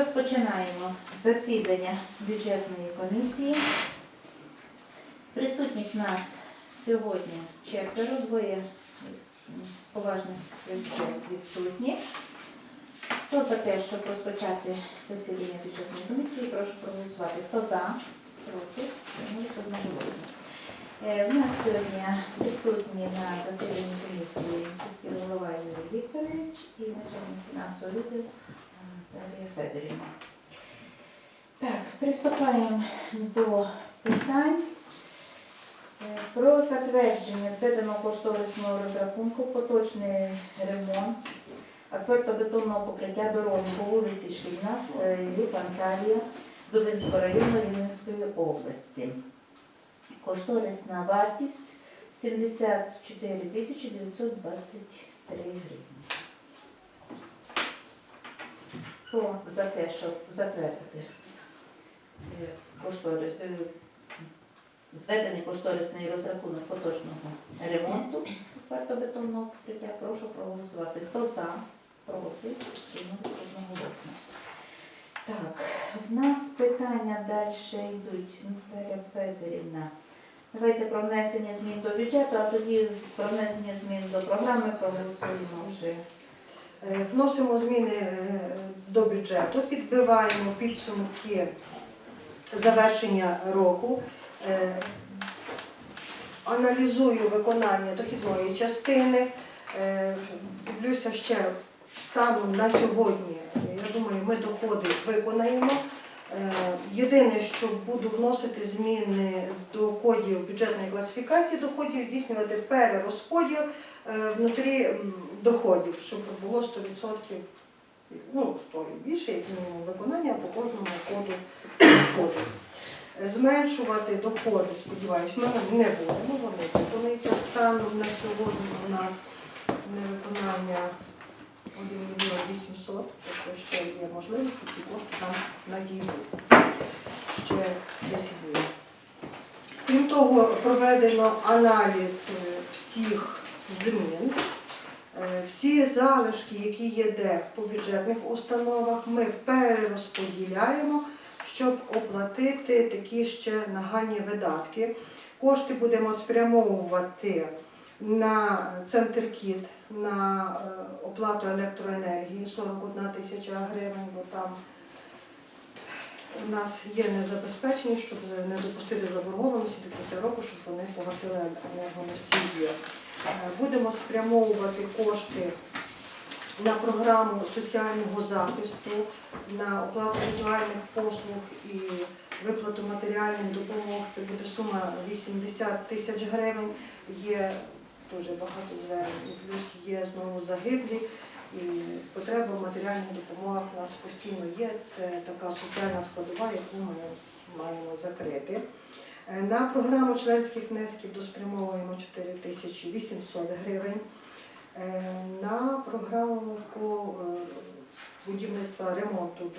Розпочинаємо засідання бюджетної комісії. Присутніх нас сьогодні четверо, двоє з поважних відсутні. Хто за те, щоб розпочати засідання бюджетної комісії, прошу проголосувати. Хто за? Проти? Одноголосно. Е, У нас сьогодні присутні на засіданні комісії сільський голова Юрій Вікторович і начальник фінансового відділу Дар'я Федорівна. Так, приступаємо до питань. Е, Про затвердження зведеного кошторисного розрахунку поточний ремонт асфальтобетонного покриття дороги по вулиці Шкільна, селі Панталія, Дубинського району Рівненської області. Кошторисна вартість 74 тисячі 923 гривні. Хто за те, щоб затвердити е, кошторис, е, зведений кошторисний розрахунок поточного ремонту асфальтобетонного покриття, прошу проголосувати. Хто за, проти, одноголосно. Так, в нас питання далі йдуть. Наталя Федорівна. Давайте про внесення змін до бюджету, а тоді про внесення змін до програми проголосуємо вже. Е, Вносимо зміни до бюджету, підбиваємо підсумки завершення року, е, аналізую виконання дохідної частини, е, дивлюся ще станом на сьогодні. Я думаю, ми доходи виконаємо. Е, Єдине, що буду вносити зміни до кодів бюджетної класифікації доходів, здійснювати перерозподіл внутрі доходів, щоб було 100%, ну, 100 і більше, як мінімум, виконання по кожному коду. Е, Зменшувати доходи, сподіваюсь, ми не будемо, вони виконуються станом на сьогодні у нас невиконання 1 мільйон 800, тобто ще є можливість, що ці кошти нам надійдуть. Ще 10 днів. Крім того, проведено аналіз е, всіх змін. Всі залишки, які є де по бюджетних установах, ми перерозподіляємо, щоб оплатити такі ще нагальні видатки. Кошти будемо спрямовувати на центр КІТ, на е, оплату електроенергії 41 тисяча гривень, бо там у нас є незабезпечені, щоб не допустити заборгованості до кінця року, щоб вони погасили енергоносії. Е, Будемо спрямовувати кошти на програму соціального захисту, на оплату візуальних послуг і виплату матеріальних допомог. Це буде сума 80 тисяч гривень. Є дуже багато звернень, плюс є знову загиблі. І потреба в матеріальних допомогах у нас постійно є. Це така соціальна складова, яку ми маємо закрити. Е, На програму членських внесків доспрямовуємо 4800 гривень. Е, На програму е, будівництва ремонту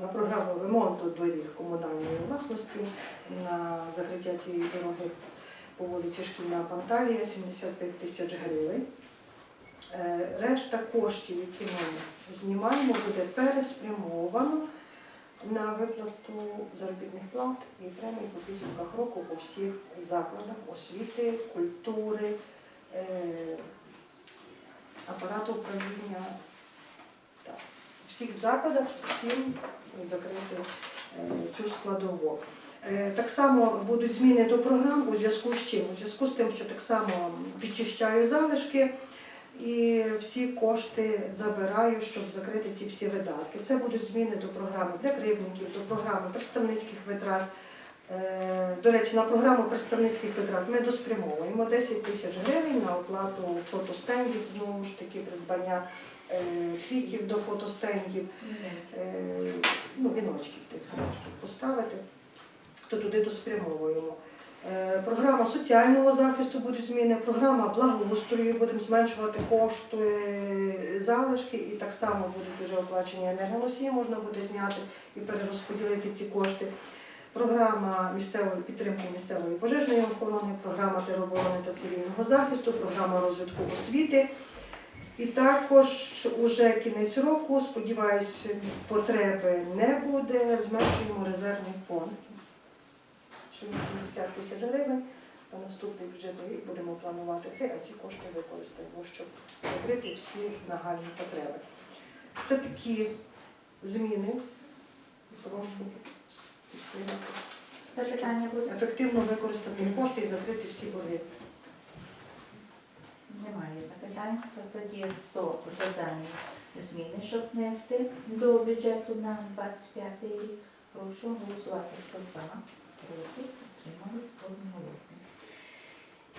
на програму ремонту доріг комунальної власності на закриття цієї дороги по вулиці Шкільна Панталія 75 тисяч гривень. Решта коштів, які ми знімаємо, буде переспрямовано на виплату заробітних плат і премій по підсумках року по всіх закладах освіти, культури, е, апарату управління. Так. Всіх закладах всім закрити е, цю складову. Е, Так само будуть зміни до програм у зв'язку з чим? У зв'язку з тим, що так само підчищаю залишки і всі кошти забираю, щоб закрити ці всі видатки. Це будуть зміни до програми для кривдників, до програми представницьких витрат. Е, До речі, на програму представницьких витрат ми доспрямовуємо 10 тисяч гривень на оплату фотостендів, знову ж таки, придбання е, квітів до фотостендів, е, ну, віночків тих, поставити, то туди доспрямовуємо. Е, Програма соціального захисту будуть зміни, програма благоустрою, будемо зменшувати кошти, залишки і так само будуть вже оплачені енергоносії, можна буде зняти і перерозподілити ці кошти. Програма місцевої підтримки місцевої пожежної охорони, програма тероборони та цивільного захисту, програма розвитку освіти. І також уже кінець року, сподіваюсь, потреби не буде. Зменшуємо резервний фонд. 80 тисяч гривень. На наступний бюджетний рік будемо планувати це, а ці кошти використаємо, щоб закрити всі нагальні потреби. Це такі зміни. Прошу підтримати. Запитання буде? Ефективно використати кошти і закрити всі борги. Немає запитань. То тоді хто за дані зміни, щоб внести до бюджету на 25 рік? Прошу голосувати. Хто за? Проти? Утримались одноголосно.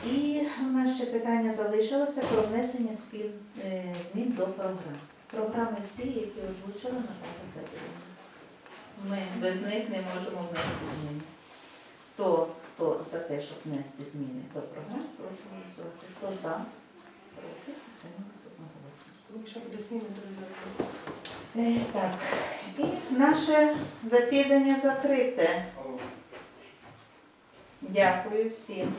І у нас ще питання залишилося про внесення спів, е, змін до програм. Програми всі, які озвучила Наталя Федорівна. Ми без них не можемо внести зміни. То, хто за те, щоб внести зміни до програм, прошу голосувати. Хто за? Проти? Утримались одноголосно. Якщо буде зміни, то вже Е, Так, і наше засідання закрите. Дякую всім.